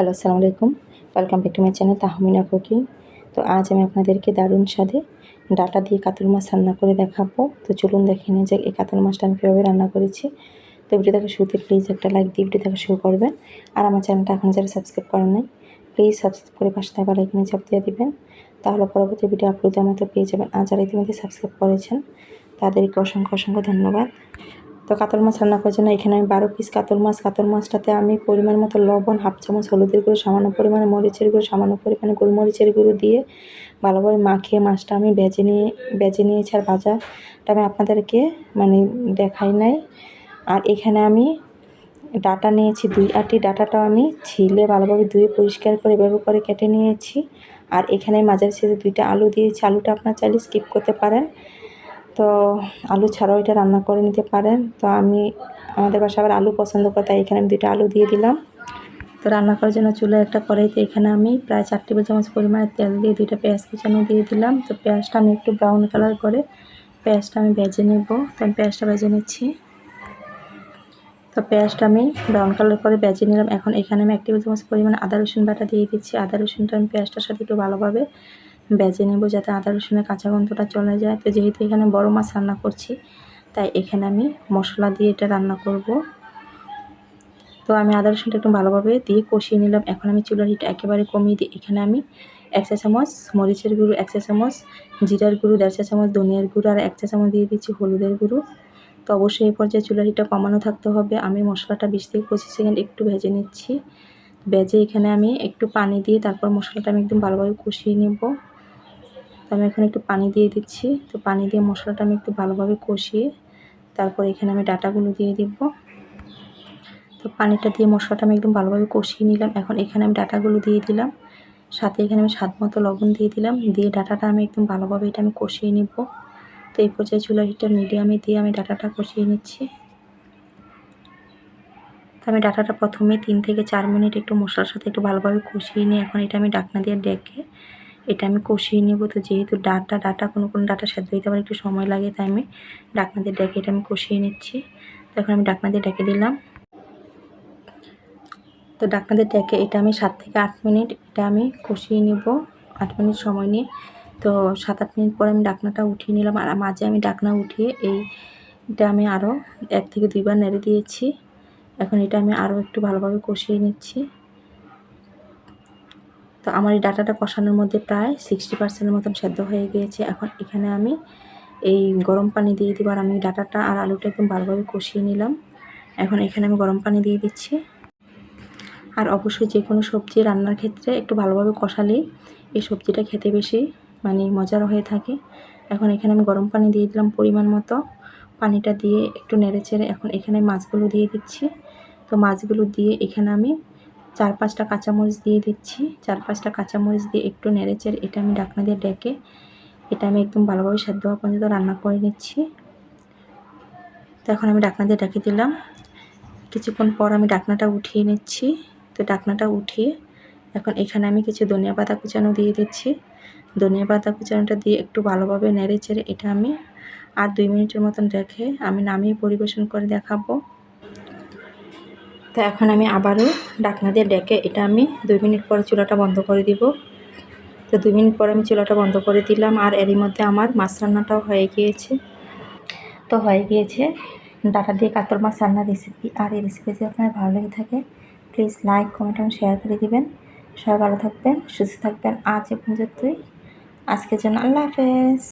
Hello আসসালামু আলাইকুম welcome back to my channel Tahmina cooking তো আজ আমি আপনাদেরকে দারুণ স্বাদে ডাটা দিয়ে কাতল মাছ রান্না করে দেখাবো। তো চলুন দেখে নিই যে এই কাতল মাছটা আমি কীভাবে রান্না করেছি। তো ভিডিওটাকে শুরুতে প্লিজ একটা লাইক দিয়ে ভিডিওটাকে শুরু করবেন। আর আমার চ্যানেলটা এখন যারা সাবস্ক্রাইব করেন নাই প্লিজ সাবস্ক্রাইব করে পাশে থাকা লাইকনে চাপ দিয়ে দিবেন। তাহলে পরবর্তী ভিডিও আপলোড দেওয়ার তো পেয়ে যাবেন। আর যারা ইতিমধ্যে সাবস্ক্রাইব করেছেন, তাদেরকে অসংখ্য অসংখ্য ধন্যবাদ। তো কাতল মাছ রান্না করার জন্য এখানে আমি বারো পিস কাতল মাছ। কাতল মাছটাতে আমি পরিমাণ মতো লবণ হাফ চামচ হলুদের গুঁড়ো, সামান্য পরিমাণে মরিচের গুঁড়ো, সামান্য পরিমাণে গোলমরিচের গুঁড়ো দিয়ে ভালোভাবে মাখিয়ে মাছটা আমি বেজে নিয়ে বেজে নিয়েছি আর ভাজাটা আমি আপনাদেরকে মানে দেখাই নাই। আর এখানে আমি ডাটা নিয়েছি, দুই আটটি ডাটাটাও আমি ছিলে ভালোভাবে ধুয়ে পরিষ্কার করে, এভাবে করে কেটে নিয়েছি। আর এখানে মাঝারি ছেড়ে দুইটা আলু দিয়েছি। আলুটা আপনার চাইলে স্কিপ করতে পারেন। তো আলু ছাড়াও এটা রান্না করে নিতে পারেন। তো আমি, আমাদের বাসায় আবার আলু পছন্দ করে, তাই এখানে আমি দুইটা আলু দিয়ে দিলাম। তো রান্না করার জন্য চুলায় একটা কড়াইতে এখানে আমি প্রায় চার টেবিল চামচ পরিমাণে তেল দিয়ে দুইটা পেঁয়াজ কুচানো দিয়ে দিলাম। তো পেঁয়াজটা আমি একটু ব্রাউন কালার করে পেঁয়াজটা আমি ভেজে নেব। তো আমি পেঁয়াজটা ভেজে নিচ্ছি। তো পেঁয়াজটা আমি ব্রাউন কালার করে ভেজে নিলাম। এখন এখানে আমি এক টেবিল চামচ পরিমাণে আদা রসুন বাটা দিয়ে দিচ্ছি। আদা রসুনটা আমি পেঁয়াজটার সাথে একটু ভালোভাবে বেজে নেব যাতে আদা, রসুনের কাঁচা গন্ধটা চলে যায়। তো যেহেতু এখানে বড় মাছ রান্না করছি, তাই এখানে আমি মশলা দিয়ে এটা রান্না করব। তো আমি আদা, রসুনটা একটু ভালোভাবে দিয়ে কষিয়ে নিলাম। এখন আমি চুলার হিট একেবারে কমিয়ে দিই। এখানে আমি এক চা চামচ মরিচের গুঁড়ো, এক চা চামচ জিরার গুঁড়ো, দেড় চা চামচ ধনিয়ার গুঁড়ো আর এক চা চামচ দিয়ে দিচ্ছি হলুদের গুঁড়ো। তো অবশ্যই এই পর্যায়ে চুলার হিটটা কমানো থাকতে হবে। আমি মশলাটা বিশ থেকে পঁচিশ সেকেন্ড একটু ভেজে নিচ্ছি। ভেজে এখানে আমি একটু পানি দিয়ে তারপর মশলাটা আমি একদম ভালোভাবে কষিয়ে নেব। তো আমি এখন একটু পানি দিয়ে দিচ্ছি। তো পানি দিয়ে মশলাটা আমি একটু ভালোভাবে কষিয়ে তারপর এখানে আমি ডাটাগুলো দিয়ে দিব। তো পানিটা দিয়ে মশলাটা আমি একদম ভালোভাবে কষিয়ে নিলাম। এখন এখানে আমি ডাটাগুলো দিয়ে দিলাম। সাথে এখানে আমি স্বাদ মতো লবণ দিয়ে দিলাম। দিয়ে ডাটাটা আমি একদম ভালোভাবে এটা আমি কষিয়ে নিব। তো এই পর্যায়ে চুলা হিটটা মিডিয়ামে দিয়ে আমি ডাটাটা কষিয়ে নিচ্ছি। তো আমি ডাটাটা প্রথমে তিন থেকে চার মিনিট একটু মশলার সাথে একটু ভালোভাবে কষিয়ে নিই এখন এটা আমি ডাকনা দিয়ে ডেকে এটা আমি কষিয়ে নেব। তো যেহেতু ডাটা ডাটা কোনো কোনো ডাটা সেদ্ধ হইতে আবার একটু সময় লাগে, তাই আমি ডাকনাদের ডেকে এটা আমি কষিয়ে নিচ্ছি। তো এখন আমি ডাকনা দিয়ে ডেকে দিলাম। তো ডাকনাদের ডেকে এটা আমি সাত থেকে আট মিনিট এটা আমি কষিয়ে নেব, আট মিনিট সময় নিয়ে। তো সাত আট মিনিট পরে আমি ডাকনাটা উঠিয়ে নিলাম আর মাঝে আমি ডাকনা উঠিয়ে এই এটা আমি আরও এক থেকে দুইবার নেড়ে দিয়েছি। এখন এটা আমি আরও একটু ভালোভাবে কষিয়ে নিচ্ছি। তো আমার এই ডাটাটা কষানোর মধ্যে প্রায় সিক্সটি পার্সেন্টের মতন সেদ্ধ হয়ে গিয়েছে। এখন এখানে আমি এই গরম পানি দিয়ে দিব আর আমি ডাটাটা আর আলুটা একদম ভালোভাবে কষিয়ে নিলাম। এখন এখানে আমি গরম পানি দিয়ে দিচ্ছি। আর অবশ্যই যে কোনো সবজি রান্নার ক্ষেত্রে একটু ভালোভাবে কষালেই এই সবজিটা খেতে বেশি মানে মজার হয়ে থাকে। এখন এখানে আমি গরম পানি দিয়ে দিলাম পরিমাণ মতো। পানিটা দিয়ে একটু নেড়ে চেড়ে এখন এখানে মাছগুলো দিয়ে দিচ্ছি। তো মাছগুলো দিয়ে এখানে আমি চার পাঁচটা কাঁচামরিচ দিয়ে দিচ্ছি। চার পাঁচটা কাঁচামরিচ দিয়ে একটু নেড়েচেড়ে এটা আমি ডাকনা দিয়ে ডেকে এটা আমি একদম ভালোভাবে সেদ্ধ হওয়া পর্যন্ত রান্না করে নিচ্ছি। তো এখন আমি ডাকনা দিয়ে ডেকে দিলাম। কিছুক্ষণ পর আমি ডাকনাটা উঠিয়ে নিচ্ছি। তো ডাকনাটা উঠিয়ে এখন এখানে আমি কিছু ধনিয়া পাতা কুচানো দিয়ে দিচ্ছি। ধনিয়া পাতা কুচানোটা দিয়ে একটু ভালোভাবে নেড়ে এটা আমি আর দুই মিনিটের মতন রেখে আমি নামিয়ে পরিবেশন করে দেখাবো। তো এখন আমি আবারও ডাকনা দিয়ে ডেকে এটা আমি দুই মিনিট পরে চুলাটা বন্ধ করে দিব। তো দুই মিনিট পরে আমি চুলাটা বন্ধ করে দিলাম আর এরই মধ্যে আমার মাছ রান্নাটাও হয়ে গিয়েছে। তো হয়ে গিয়েছে। ডাটা দিয়ে কাতল মাছ রান্নার রেসিপি আর এই রেসিপি যদি আপনার ভালো লেগে থাকে প্লিজ লাইক কমেন্ট এবং শেয়ার করে দিবেন। সবাই ভালো থাকবেন, সুস্থ থাকবেন। আজ এ পর্যন্তই। আজকের জন্য আল্লাহ হাফেজ।